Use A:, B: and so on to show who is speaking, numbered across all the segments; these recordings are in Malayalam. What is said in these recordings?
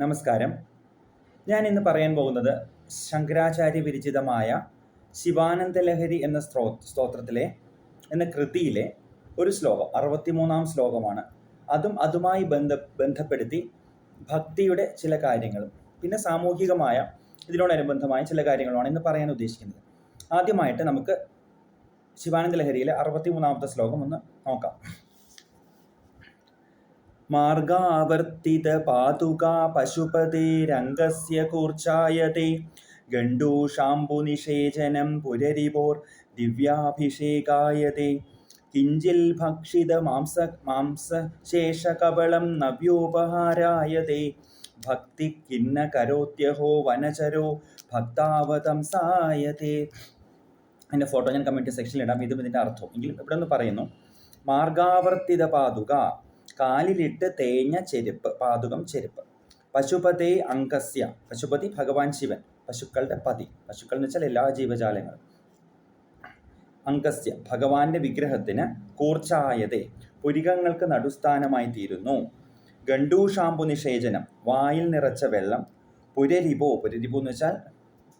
A: നമസ്കാരം. ഞാൻ ഇന്ന് പറയാൻ പോകുന്നത് ശങ്കരാചാര്യ വിരചിതമായ ശിവാനന്ദലഹരി എന്ന സ്ത്രോ സ്തോത്രത്തിലെ എന്ന കൃതിയിലെ ഒരു ശ്ലോകം അറുപത്തിമൂന്നാം ശ്ലോകമാണ്. അതും അതുമായി ബന്ധ ബന്ധപ്പെടുത്തി ഭക്തിയുടെ ചില കാര്യങ്ങളും പിന്നെ സാമൂഹികമായ ഇതിനോടനുബന്ധമായ ചില കാര്യങ്ങളുമാണ് ഇന്ന് പറയാൻ ഉദ്ദേശിക്കുന്നത്. ആദ്യമായിട്ട് നമുക്ക് ശിവാനന്ദ ലഹരിയിലെ അറുപത്തിമൂന്നാമത്തെ ശ്ലോകം ഒന്ന് നോക്കാം. മാർഗാവർത്തിത പാതുകാ പശുപതിരംഗസ്യ ഗണ്ടൂഷാംബു നിഷേചനം പുരരിവോർ ദിവ്യാഭിഷേകായതേ. കിഞ്ചിൽ ഭക്ഷിത മാംസ മാംസശേഷകവളം നവ്യോപഹാരായത്തെ ഭക്തി കിന്ന കരോത്യഹോ വനചരോ ഭക്താവതം സായതേ. എന്റെ ഫോട്ടോ ഞാൻ കമന്റ് സെക്ഷനിൽ ഇടാം. ഇതും ഇതിന്റെ അർത്ഥം. എങ്കിലും ഇവിടെ ഒന്ന് പറയുന്നു. മാർഗാവർത്തിത പാതുക കാലിലിട്ട് തേഞ്ഞ ചെരുപ്പ് പാതുകം ചെരുപ്പ്. പശുപതി അങ്കസ്യ പശുപതി ഭഗവാൻ ശിവൻ. പശുക്കളുടെ പതി. പശുക്കൾ എന്ന് വെച്ചാൽ എല്ലാ ജീവജാലങ്ങളും. അങ്കസ്യ ഭഗവാന്റെ വിഗ്രഹത്തിന് കൂർച്ചായതെ. പുരികങ്ങൾക്ക് നടുസ്ഥാനമായി തീരുന്നു. ഗണ്ടൂഷാമ്പു നിഷേചനം. വായിൽ നിറച്ച വെള്ളം. പുരരിപോ. പുരരിപോ എന്ന് വെച്ചാൽ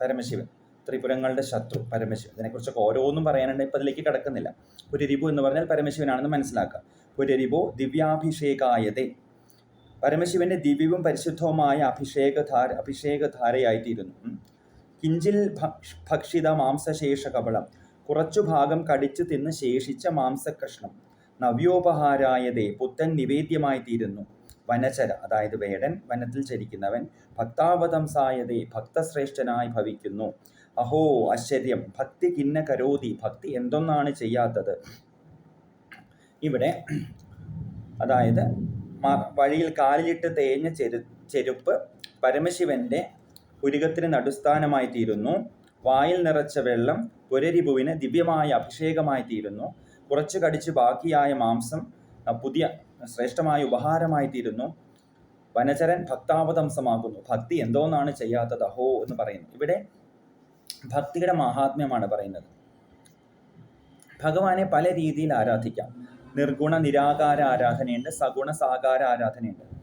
A: പരമശിവൻ. ത്രിപുരങ്ങളുടെ ശത്രു പരമശിവൻ. ഇതിനെക്കുറിച്ചൊക്കെ ഓരോന്നും പറയാനുണ്ട് ഇപ്പം അതിലേക്ക് കിടക്കുന്നില്ല. പുരരിപു എന്ന് പറഞ്ഞാൽ പരമശിവനാണെന്ന് മനസ്സിലാക്കുക. പുരരിപോ ദിവ്യാഭിഷേകായതേ. പരമശിവന്റെ ദിവ്യവും പരിശുദ്ധവുമായ അഭിഷേകധാര അഭിഷേകധാരയായിത്തീരുന്നു. കിഞ്ചിൽ ഭക്ഷ- ഭക്ഷിത മാംസശേഷ കപളം കുറച്ചു ഭാഗം കടിച്ചു തിന്ന് ശേഷിച്ച മാംസകഷ്ണം നവ്യോപഹാരായതേ പുത്തൻ നിവേദ്യമായി തീരുന്നു വനചര അതായത് വേടൻ വനത്തിൽ ചരിക്കുന്നവൻ ഭക്താവതംസായതേ ഭക്തശ്രേഷ്ഠനായി ഭവിക്കുന്നു. അഹോ ആശ്ചര്യം. ഭക്തി കിന്ന കരോതി ഭക്തി എന്തൊന്നാണ് ചെയ്യാത്തത്? ഇവിടെ അതായത് വഴിയിൽ കാലിലിട്ട് തേഞ്ഞ ചെരു ചെരുപ്പ് പരമശിവന്റെ പുരുകത്തിന് നടുസ്ഥാനമായി തീരുന്നു. വായിൽ നിറച്ച വെള്ളം പുരരിപുവിന് ദിവ്യമായ അഭിഷേകമായി തീരുന്നു. കുറച്ച് കടിച്ച് ബാക്കിയായ മാംസം പുതിയ ശ്രേഷ്ഠമായ ഉപഹാരമായി തീരുന്നു വനചരൻ ഭക്താവതംസമാകുന്നു. ഭക്തി എന്തോന്നാണ് ചെയ്യാത്തത്? അഹോ എന്ന് പറയുന്നു. ഇവിടെ ഭക്തിയുടെ മഹാത്മ്യമാണ് പറയുന്നത്. ഭഗവാനെ പല രീതിയിൽ ആരാധിക്കാം. നിർഗുണ നിരാകാര ആരാധനയുണ്ട് സഗുണ സാകാര ആരാധനയുണ്ട്.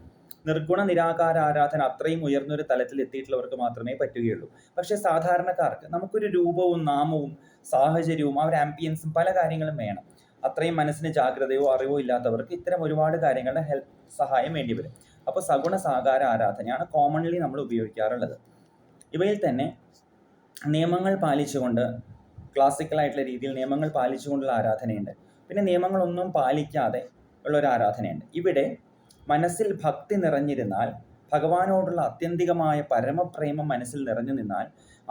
A: നിർഗുണ നിരാകാര ആരാധന അത്രയും ഉയർന്നൊരു തലത്തിൽ എത്തിയിട്ടുള്ളവർക്ക് മാത്രമേ പറ്റുകയുള്ളൂ. പക്ഷെ സാധാരണക്കാർക്ക് നമുക്കൊരു രൂപവും നാമവും സാഹചര്യവും ആ ഒരു ആംബിയൻസും പല കാര്യങ്ങളും വേണം. അത്രയും മനസ്സിന് ജാഗ്രതയോ അറിവോ ഇല്ലാത്തവർക്ക് ഇത്തരം ഒരുപാട് കാര്യങ്ങളുടെ ഹെൽപ്പ് സഹായം വേണ്ടി വരും. അപ്പോൾ സഗുണ സാകാര ആരാധനയാണ് കോമൺലി നമ്മൾ ഉപയോഗിക്കാറുള്ളത്. ഇവയിൽ തന്നെ നിയമങ്ങൾ പാലിച്ചുകൊണ്ട് ക്ലാസിക്കലായിട്ടുള്ള രീതിയിൽ നിയമങ്ങൾ പാലിച്ചുകൊണ്ടുള്ള ആരാധനയുണ്ട്. പിന്നെ നിയമങ്ങളൊന്നും പാലിക്കാതെ ഉള്ള ഒരു ആരാധനയുണ്ട്. ഇവിടെ മനസ്സിൽ ഭക്തി നിറഞ്ഞിരുന്നാൽ ഭഗവാനോടുള്ള അത്യന്തികമായ പരമപ്രേമം മനസ്സിൽ നിറഞ്ഞു നിന്നാൽ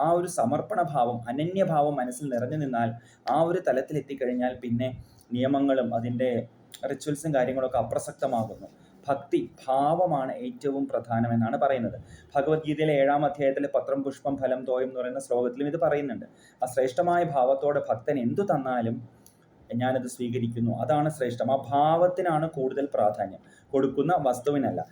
A: ആ ഒരു സമർപ്പണ ഭാവം അനന്യഭാവം മനസ്സിൽ നിറഞ്ഞു നിന്നാൽ ആ ഒരു തലത്തിൽ എത്തിക്കഴിഞ്ഞാൽ പിന്നെ നിയമങ്ങളും അതിന്റെ റിച്വൽസും കാര്യങ്ങളൊക്കെ അപ്രസക്തമാകുന്നു. ഭക്തി ഭാവമാണ് ഏറ്റവും പ്രധാനമെന്നാണ് പറയുന്നത്. ഭഗവത്ഗീതയിലെ ഏഴാം അധ്യായത്തിലെ പത്രം പുഷ്പം ഫലം തോയം എന്ന് പറയുന്ന ശ്ലോകത്തിലും ഇത് പറയുന്നുണ്ട്. ആ ശ്രേഷ്ഠമായ ഭാവത്തോടെ ഭക്തൻ എന്തു തന്നാലും ഞാനത് സ്വീകരിക്കുന്നു. അതാണ് ശ്രേഷ്ഠം. ആ ഭാവത്തിനാണ് കൂടുതൽ പ്രാധാന്യം. കൊടുക്കുന്ന വസ്തുവിനല്ല.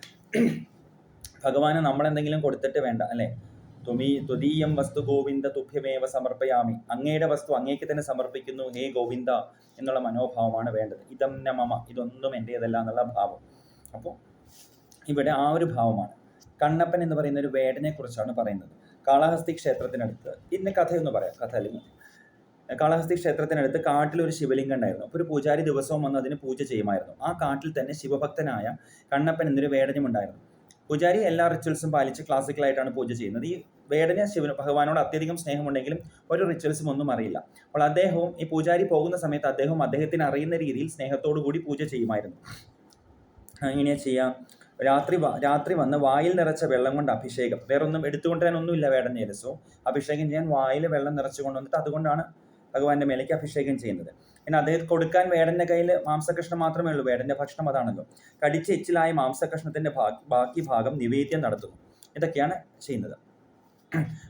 A: ഭഗവാന് നമ്മളെന്തെങ്കിലും കൊടുത്തിട്ട് വേണ്ട അല്ലേ? തുമീ ത്വതീയം വസ്തു ഗോവിന്ദ തുഭ്യമേവ സമർപ്പയാമി. അങ്ങയുടെ വസ്തു അങ്ങേക്ക് തന്നെ സമർപ്പിക്കുന്നു. ഹേ ഗോവിന്ദ എന്നുള്ള മനോഭാവമാണ് വേണ്ടത്. ഇതം ന മമ. ഇതൊന്നും എന്റേതല്ല എന്നുള്ള ഭാവം. അപ്പോൾ ഇവിടെ ആ ഒരു ഭാവമാണ്. കണ്ണപ്പൻ എന്ന് പറയുന്ന ഒരു വേടനെ കുറിച്ചാണ് പറയുന്നത്. കാളഹസ്തി ക്ഷേത്രത്തിനടുത്ത് ഇന്ന് കഥയൊന്ന് പറയാം. കഥ അല്ലെങ്കിൽ കാളഹസ്തി ക്ഷേത്രത്തിനടുത്ത് കാട്ടിൽ ഒരു ശിവലിംഗം ഉണ്ടായിരുന്നു. അപ്പോൾ ഒരു പൂജാരി ദിവസവും വന്ന് അതിന് പൂജ ചെയ്യുമായിരുന്നു. ആ കാട്ടിൽ തന്നെ ശിവഭക്തനായ കണ്ണപ്പൻ എന്നൊരു വേടനും ഉണ്ടായിരുന്നു. പൂജാരി എല്ലാ റിച്വൽസും പാലിച്ച് ക്ലാസിക്കലായിട്ടാണ് പൂജ ചെയ്യുന്നത്. ഈ വേടന് ശിവന് ഭഗവാനോട് അത്യധികം സ്നേഹമുണ്ടെങ്കിലും ഒരു റിച്വൽസും ഒന്നും അറിയില്ല. അപ്പോൾ അദ്ദേഹവും ഈ പൂജാരി പോകുന്ന സമയത്ത് അദ്ദേഹം അദ്ദേഹത്തിന് അറിയുന്ന രീതിയിൽ സ്നേഹത്തോടു കൂടി പൂജ ചെയ്യുമായിരുന്നു. എങ്ങനെയാ ചെയ്യാം. രാത്രി രാത്രി വന്ന് വായിൽ നിറച്ച വെള്ളം കൊണ്ട് അഭിഷേകം. വേറൊന്നും എടുത്തുകൊണ്ട് എടുത്തുകൊണ്ടുവരാനൊന്നുമില്ല വേടൻ ദിവസവും അഭിഷേകം ചെയ്യാൻ വായിൽ വെള്ളം നിറച്ചു കൊണ്ടുവന്നിട്ട് അതുകൊണ്ടാണ് ഭഗവാന്റെ മേലേക്ക് അഭിഷേകം ചെയ്യുന്നത്. പിന്നെ അദ്ദേഹം കൊടുക്കാൻ വേടന്റെ കയ്യിൽ മാംസകഷ്ണം മാത്രമേ ഉള്ളൂ. വേടന്റെ ഭക്ഷണം അതാണല്ലോ. കടിച്ച് എച്ചിലായ മാംസകഷ്ണത്തിന്റെ ബാക്കി ഭാഗം നിവേദ്യം നടത്തുന്നു. ഇതൊക്കെയാണ് ചെയ്യുന്നത്.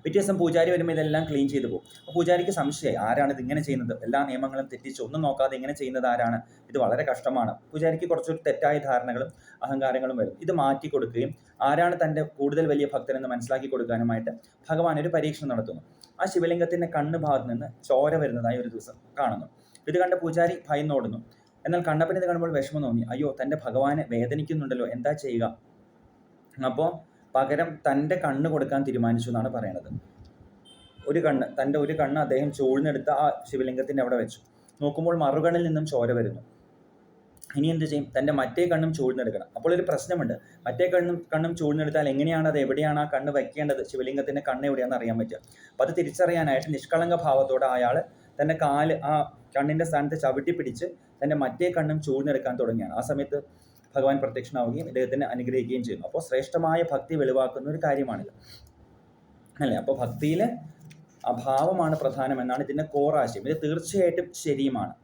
A: പിറ്റേ ദിവസം പൂജാരി വരുമ്പോൾ ഇതെല്ലാം ക്ലീൻ ചെയ്തു പോകും. പൂജാരിക്ക് സംശയമായി ആരാണ് ഇത് ഇങ്ങനെ ചെയ്യുന്നത്? എല്ലാ നിയമങ്ങളും തെറ്റിച്ച് ഒന്നും നോക്കാതെ ഇങ്ങനെ ചെയ്യുന്നത് ആരാണ്? ഇത് വളരെ കഷ്ടമാണ്. പൂജാരിക്ക് കുറച്ചൊരു തെറ്റായ ധാരണകളും അഹങ്കാരങ്ങളും വരും. ഇത് മാറ്റി കൊടുക്കുകയും ആരാണ് തന്റെ കൂടുതൽ വലിയ ഭക്തനെന്ന് മനസ്സിലാക്കി കൊടുക്കാനുമായിട്ട് ഭഗവാൻ ഒരു പരീക്ഷണം നടത്തുന്നു. ആ ശിവലിംഗത്തിന്റെ കണ്ണ് ഭാഗത്ത് നിന്ന് ചോര വരുന്നതായി ഒരു ദിവസം കാണുന്നു. ഇത് കണ്ട പൂജാരി ഭയന്നോടുന്നു. എന്നാൽ കണ്ണപ്പൻ ഇത് കാണുമ്പോൾ വിഷമം തോന്നി. അയ്യോ തന്റെ ഭഗവാനെ വേദനിക്കുന്നുണ്ടല്ലോ എന്താ ചെയ്യുക? അപ്പോൾ പകരം തന്റെ കണ്ണ് കൊടുക്കാൻ തീരുമാനിച്ചു എന്നാണ് പറയണത് ഒരു കണ്ണ് തന്റെ ഒരു കണ്ണ് അദ്ദേഹം ചൂഴ്ന്നെടുത്ത് ആ ശിവലിംഗത്തിന്റെ അവിടെ വെച്ചു. നോക്കുമ്പോൾ മറുകണ്ണിൽ നിന്നും ചോര വരുന്നു. ഇനി എന്ത് ചെയ്യും? തന്റെ മറ്റേ കണ്ണും ചൂഴ്ന്നെടുക്കണം. അപ്പോൾ ഒരു പ്രശ്നമുണ്ട്. മറ്റേ കണ്ണും കണ്ണും ചൂഴ്ന്നെടുത്താൽ എങ്ങനെയാണ് അത് എവിടെയാണ് ആ കണ്ണ് വയ്ക്കേണ്ടത്? ശിവലിംഗത്തിന്റെ കണ്ണ് എവിടെയാണെന്ന് അറിയാൻ പറ്റുക. അപ്പോൾ അത് തിരിച്ചറിയാനായിട്ട് നിഷ്കളങ്ക ഭാവത്തോടെ അയാൾ തന്റെ കാൽ ആ കണ്ണിന്റെ സ്ഥാനത്ത് ചവിട്ടി പിടിച്ച് തന്റെ മറ്റേ കണ്ണും ചൂഴ്ന്നെടുക്കാൻ തുടങ്ങിയാണ്. ആ സമയത്ത് ഭഗവാൻ പ്രത്യക്ഷനാവുകയും ഇദ്ദേഹത്തിനെ അനുഗ്രഹിക്കുകയും ചെയ്യുന്നു. അപ്പോൾ ശ്രേഷ്ഠമായ ഭക്തി വെളിവാക്കുന്ന ഒരു കാര്യമാണിത്. അല്ലേ? അപ്പോൾ ഭക്തിയിൽ അഭാവമാണ് പ്രധാനം പ്രധാനമെന്നാണ് ഇതിന്റെ കോറാശയം ഇത് തീർച്ചയായിട്ടും ശരിയുമാണ്.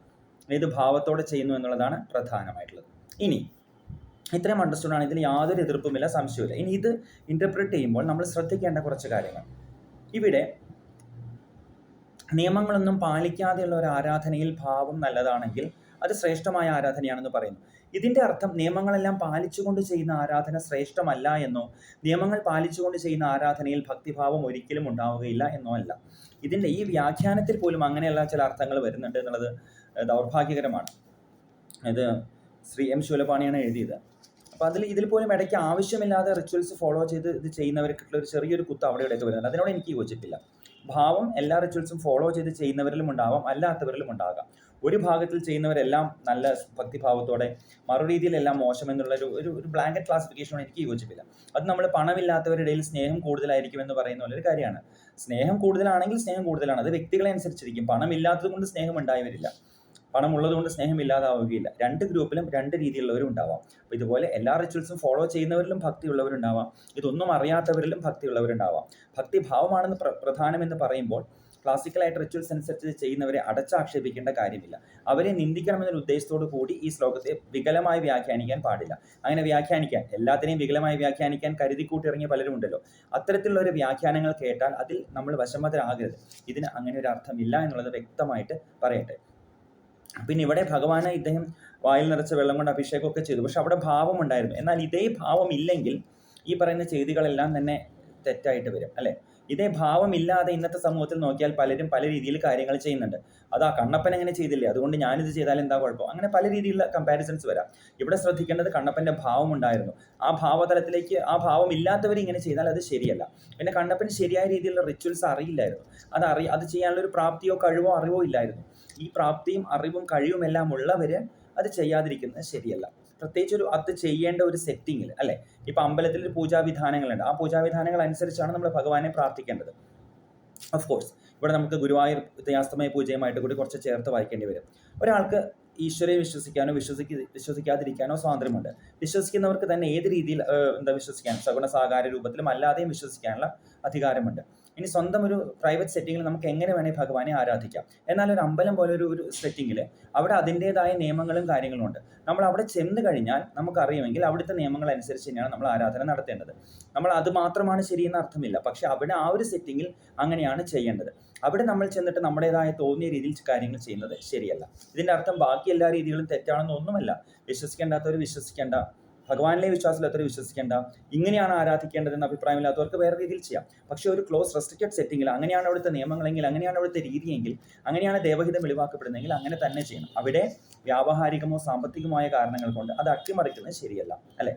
A: ഇത് ഭാവത്തോടെ ചെയ്യുന്നു എന്നുള്ളതാണ് പ്രധാനമായിട്ടുള്ളത്. ഇനി ഇത്രയും അണ്ടർസ്റ്റുഡ് ആണ്. ഇതിൽ യാതൊരു എതിർപ്പുമില്ല സംശയമില്ല ഇനി ഇത് ഇന്റർപ്രറ്റ് ചെയ്യുമ്പോൾ നമ്മൾ ശ്രദ്ധിക്കേണ്ട കുറച്ച് കാര്യങ്ങൾ. ഇവിടെ നിയമങ്ങളൊന്നും പാലിക്കാതെയുള്ള ഒരു ആരാധനയിൽ ഭാവം നല്ലതാണെങ്കിൽ അത് ശ്രേഷ്ഠമായ ആരാധനയാണെന്ന് പറയുന്നു. ഇതിന്റെ അർത്ഥം നിയമങ്ങളെല്ലാം പാലിച്ചുകൊണ്ട് ചെയ്യുന്ന ആരാധന ശ്രേഷ്ഠമല്ല എന്നോ നിയമങ്ങൾ പാലിച്ചുകൊണ്ട് ചെയ്യുന്ന ആരാധനയിൽ ഭക്തിഭാവം ഒരിക്കലും ഉണ്ടാവുകയില്ല എന്നോ അല്ല. ഇതിന്റെ ഈ വ്യാഖ്യാനത്തിൽ പോലും അങ്ങനെയുള്ള ചില അർത്ഥങ്ങൾ വരുന്നുണ്ട് എന്നുള്ളത് ദൗർഭാഗ്യകരമാണ്. ഇത് ശ്രീ എം ശൂലപാണിയാണ് എഴുതിയത്. അപ്പോൾ അതിൽ ഇതിൽ പോലും ഇടയ്ക്ക് ആവശ്യമില്ലാതെ റിച്വൽസ് ഫോളോ ചെയ്ത് ഇത് ചെയ്യുന്നവർക്കുള്ള ഒരു ചെറിയൊരു കുത്ത് അവിടെ ഇടയ്ക്ക് വരുന്നുണ്ട്. അതിനോട് എനിക്ക് യോജിപ്പില്ല. ഭാവം എല്ലാ റിച്വൽസും ഫോളോ ചെയ്ത് ചെയ്യുന്നവരിലും ഉണ്ടാവാം അല്ലാത്തവരിലും ഉണ്ടാകാം. ഒരു ഭാഗത്തിൽ ചെയ്യുന്നവരെല്ലാം നല്ല ഭക്തിഭാവത്തോടെ മറു രീതിയിലെല്ലാം മോശം എന്നുള്ള ഒരു ഒരു ഒരു ബ്ലാങ്കറ്റ് ക്ലാസിഫിക്കേഷനോട് എനിക്ക് യോജിപ്പില്ല. അത് നമ്മൾ പണമില്ലാത്തവരുടെ ഇടയിൽ സ്നേഹം കൂടുതലായിരിക്കും എന്ന് പറയുന്ന പോലൊരു കാര്യമാണ്. സ്നേഹം കൂടുതലാണെങ്കിൽ സ്നേഹം കൂടുതലാണ്. അത് വ്യക്തികളെ അനുസരിച്ചിരിക്കും. പണമില്ലാത്തത് കൊണ്ട് സ്നേഹം ഉണ്ടായി വരില്ല പണം ഉള്ളതുകൊണ്ട് സ്നേഹം ഇല്ലാതാവുകയില്ല രണ്ട് ഗ്രൂപ്പിലും രണ്ട് രീതിയിലുള്ളവരും ഉണ്ടാവാം. അപ്പോൾ ഇതുപോലെ എല്ലാ റിച്വൽസും ഫോളോ ചെയ്യുന്നവരിലും ഭക്തിയുള്ളവരുണ്ടാവാം ഇതൊന്നും അറിയാത്തവരിലും ഭക്തിയുള്ളവരുണ്ടാവാം ഭക്തി ഭാവമാണെന്ന് പ്ര പ്രധാനമെന്ന് പറയുമ്പോൾ ക്ലാസിക്കലായിട്ട് റിച്വൽസ് അനുസരിച്ച് ചെയ്യുന്നവരെ അടച്ചാക്ഷേപിക്കേണ്ട കാര്യമില്ല. അവരെ നിന്ദിക്കണമെന്നൊരു ഉദ്ദേശത്തോടു കൂടി ഈ ശ്ലോകത്തെ വികലമായി വ്യാഖ്യാനിക്കാൻ പാടില്ല. അങ്ങനെ വ്യാഖ്യാനിക്കാൻ എല്ലാത്തിനെയും വികലമായി വ്യാഖ്യാനിക്കാൻ കരുതിക്കൂട്ടിറങ്ങിയ പലരും ഉണ്ടല്ലോ. അത്തരത്തിലുള്ള ഒരു വ്യാഖ്യാനങ്ങൾ കേട്ടാൽ അതിൽ നമ്മൾ വശമതരാകരുത് ഇതിന് അങ്ങനെ ഒരു അർത്ഥമില്ല എന്നുള്ളത് വ്യക്തമായിട്ട് പറയട്ടെ. പിന്നെ ഇവിടെ ഭഗവാന് ഇദ്ദേഹം വായിൽ നിറച്ച വെള്ളം കൊണ്ട് അഭിഷേകമൊക്കെ ചെയ്തു. പക്ഷെ അവിടെ ഭാവം ഉണ്ടായിരുന്നു എന്നാൽ ഇതേ ഭാവം ഇല്ലെങ്കിൽ ഈ പറയുന്ന ചെയ്തികളെല്ലാം തന്നെ തെറ്റായിട്ട് വരും അല്ലേ? ഇതേ ഭാവമില്ലാതെ ഇന്നത്തെ സമൂഹത്തിൽ നോക്കിയാൽ പലരും പല രീതിയിൽ കാര്യങ്ങൾ ചെയ്യുന്നുണ്ട്. അതാ കണ്ണപ്പൻ എങ്ങനെ ചെയ്തില്ലേ? അതുകൊണ്ട് ഞാനിത് ചെയ്താൽ എന്താ കുഴപ്പം? അങ്ങനെ പല രീതിയിലുള്ള കമ്പാരിസൺസ് വരാം. ഇവിടെ ശ്രദ്ധിക്കേണ്ടത് കണ്ണപ്പന്റെ ഭാവം ഉണ്ടായിരുന്നു ആ ഭാവതലത്തിലേക്ക് ആ ഭാവം ഇല്ലാത്തവർ ഇങ്ങനെ ചെയ്താൽ അത് ശരിയല്ല. പിന്നെ കണ്ണപ്പൻ ശരിയായ രീതിയിലുള്ള റിച്വൽസ് അറിയില്ലായിരുന്നു. അത് അറി അത് ചെയ്യാനുള്ള ഒരു പ്രാപ്തിയോ കഴിവോ അറിവോ ഇല്ലായിരുന്നു. ഈ പ്രാപ്തിയും അറിവും കഴിവും എല്ലാം ഉള്ളവർ അത് ചെയ്യാതിരിക്കുന്നത് ശരിയല്ല. പ്രത്യേകിച്ച് ഒരു അത് ചെയ്യേണ്ട ഒരു സെറ്റിങ്ങിൽ അല്ലേ? ഇപ്പം അമ്പലത്തിൽ പൂജാവിധാനങ്ങളുണ്ട്. ആ പൂജാവിധാനങ്ങൾ അനുസരിച്ചാണ് നമ്മൾ ഭഗവാനെ പ്രാർത്ഥിക്കേണ്ടത്. ഓഫ് കോഴ്സ് ഇവിടെ നമുക്ക് ഗുരുവായൂർ ഉദയാസ്തമയ പൂജയുമായിട്ട് കൂടി കുറച്ച് ചേർത്ത് വായിക്കേണ്ടി വരും. ഒരാൾക്ക് ഈശ്വരയെ വിശ്വസിക്കാനോ വിശ്വസിക്ക വിശ്വസിക്കാതിരിക്കാനോ സ്വാതന്ത്ര്യമുണ്ട്. വിശ്വസിക്കുന്നവർക്ക് തന്നെ ഏത് രീതിയിൽ എന്താ വിശ്വസിക്കാൻ? സഗുണ സാകാര രൂപത്തിലും അല്ലാതെയും വിശ്വസിക്കാനുള്ള അധികാരമുണ്ട്. ഇനി സ്വന്തം ഒരു പ്രൈവറ്റ് സെറ്റിങ്ങിൽ നമുക്ക് എങ്ങനെ വേണേൽ ഭഗവാനെ ആരാധിക്കാം. എന്നാൽ ഒരു അമ്പലം പോലെ ഒരു ഒരു സെറ്റിങ്ങിൽ അവിടെ അതിന്റെതായ നിയമങ്ങളും കാര്യങ്ങളും ഉണ്ട്. നമ്മൾ അവിടെ ചെന്ന് കഴിഞ്ഞാൽ നമുക്കറിയുമെങ്കിൽ അവിടുത്തെ നിയമങ്ങൾ അനുസരിച്ച് തന്നെയാണ് നമ്മൾ ആരാധന നടത്തേണ്ടത്. നമ്മൾ അത് മാത്രമാണ് ശരിയെന്ന് അർത്ഥമില്ല. പക്ഷെ അവിടെ ആ ഒരു സെറ്റിങ്ങിൽ അങ്ങനെയാണ് ചെയ്യേണ്ടത്. അവിടെ നമ്മൾ ചെന്നിട്ട് നമ്മുടേതായ തോന്നിയ രീതിയിൽ കാര്യങ്ങൾ ചെയ്യുന്നത് ശരിയല്ല. ഇതിന്റെ അർത്ഥം ബാക്കി എല്ലാ രീതികളും തെറ്റാണെന്നൊന്നുമല്ല വിശ്വസിക്കേണ്ടാത്തവർ വിശ്വസിക്കേണ്ട. ഭഗവാനിലെ വിശ്വാസത്തിൽ എത്ര വിശ്വസിക്കേണ്ട? ഇങ്ങനെയാണ് ആരാധിക്കേണ്ടതെന്ന് അഭിപ്രായമില്ലാത്തവർക്ക് വേറെ രീതിയിൽ ചെയ്യാം. പക്ഷേ ഒരു ക്ലോസ് റെസ്ട്രിക്റ്റഡ് സെറ്റിംഗിൽ അങ്ങനെയാണ് അവിടുത്തെ നിയമങ്ങളെങ്കിൽ അങ്ങനെയാണ് അവിടുത്തെ രീതിയെങ്കിൽ അങ്ങനെയാണ് ദേവഹിതം വെളിവാക്കപ്പെടുന്നതെങ്കിൽ അങ്ങനെ തന്നെ ചെയ്യണം. അവിടെ വ്യാവഹാരികമോ സാമ്പത്തികമായ കാരണങ്ങൾ കൊണ്ട് അത് അട്ടിമറിക്കുന്നത് ശരിയല്ല. അല്ലേ?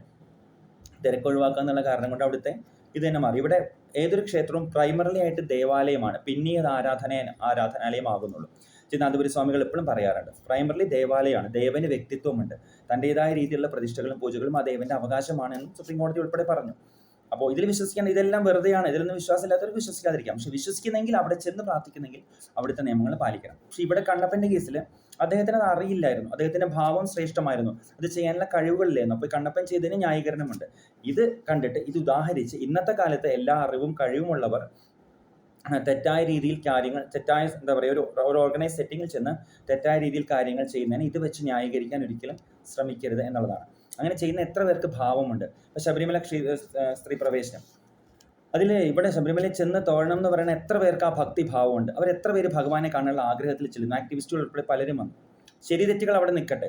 A: തിരക്കൊഴിവാക്കുക എന്നുള്ള കാരണം കൊണ്ട് അവിടുത്തെ ഇത് തന്നെ മാറി. ഇവിടെ ഏതൊരു ക്ഷേത്രവും പ്രൈമറിലി ആയിട്ട് ദേവാലയമാണ്. പിന്നീട് ആരാധന ആരാധനാലയമാകുന്നുള്ളൂ. ചിന്നാന്തപുരി സ്വാമികൾ എപ്പോഴും പറയാറുണ്ട്. പ്രൈമറിലി ദേവാലയമാണ്. ദേവന് വ്യക്തിത്വമുണ്ട്. തന്റെതായ രീതിയിലുള്ള പ്രതിഷ്ഠകളും പൂജകളും ആ ദേവന്റെ അവകാശമാണെന്നും സുപ്രീം കോടതി ഉൾപ്പെടെ പറഞ്ഞു. അപ്പോൾ ഇതിൽ വിശ്വസിക്കാൻ ഇതെല്ലാം വെറുതെയാണ്. ഇതിലൊന്നും വിശ്വാസമില്ലാത്തവർ വിശ്വസിക്കാതിരിക്കാം. പക്ഷെ വിശ്വസിക്കുന്നെങ്കിൽ അവിടെ ചെന്ന് പ്രാർത്ഥിക്കുന്നെങ്കിൽ അവിടുത്തെ നിയമങ്ങൾ പാലിക്കണം. പക്ഷെ ഇവിടെ കണ്ണപ്പന്റെ കേസിൽ അദ്ദേഹത്തിന് അത് അറിയില്ലായിരുന്നു. അദ്ദേഹത്തിന്റെ ഭാവം ശ്രേഷ്ഠമായിരുന്നു. അത് ചെയ്യാനുള്ള കഴിവുകളില്ലായിരുന്നു. അപ്പോൾ കണ്ണപ്പൻ ചെയ്തതിന് ന്യായീകരണമുണ്ട്. ഇത് കണ്ടിട്ട് ഇത് ഉദാഹരിച്ച് ഇന്നത്തെ കാലത്ത് എല്ലാ അറിവും കഴിവുമുള്ളവർ തെറ്റായ രീതിയിൽ കാര്യങ്ങൾ തെറ്റായ എന്താ പറയുക ഒരു ഒരു ഓർഗനൈസ് സെറ്റിങ്ങിൽ ചെന്ന് തെറ്റായ രീതിയിൽ കാര്യങ്ങൾ ചെയ്യുന്നതിന് ഇത് വെച്ച് ന്യായീകരിക്കാൻ ഒരിക്കലും ശ്രമിക്കരുത് എന്നുള്ളതാണ്. അങ്ങനെ ചെയ്യുന്ന എത്ര പേർക്ക് ഭാവമുണ്ട്? ഇപ്പോൾ ശബരിമല സ്ത്രീ പ്രവേശനം. അതിൽ ഇവിടെ ശബരിമലയിൽ ചെന്ന് തോഴണം എന്ന് പറയുന്ന എത്ര പേർക്ക് ആ ഭക്തി ഭാവമുണ്ട്? അവർ എത്ര പേര് ഭഗവാനെ കാണാനുള്ള ആഗ്രഹത്തിൽ ചെല്ലുന്നു? ആക്ടിവിസ്റ്റുകൾ ഉൾപ്പെടെ പലരും വന്നു. ശരി തെറ്റുകൾ അവിടെ നിൽക്കട്ടെ.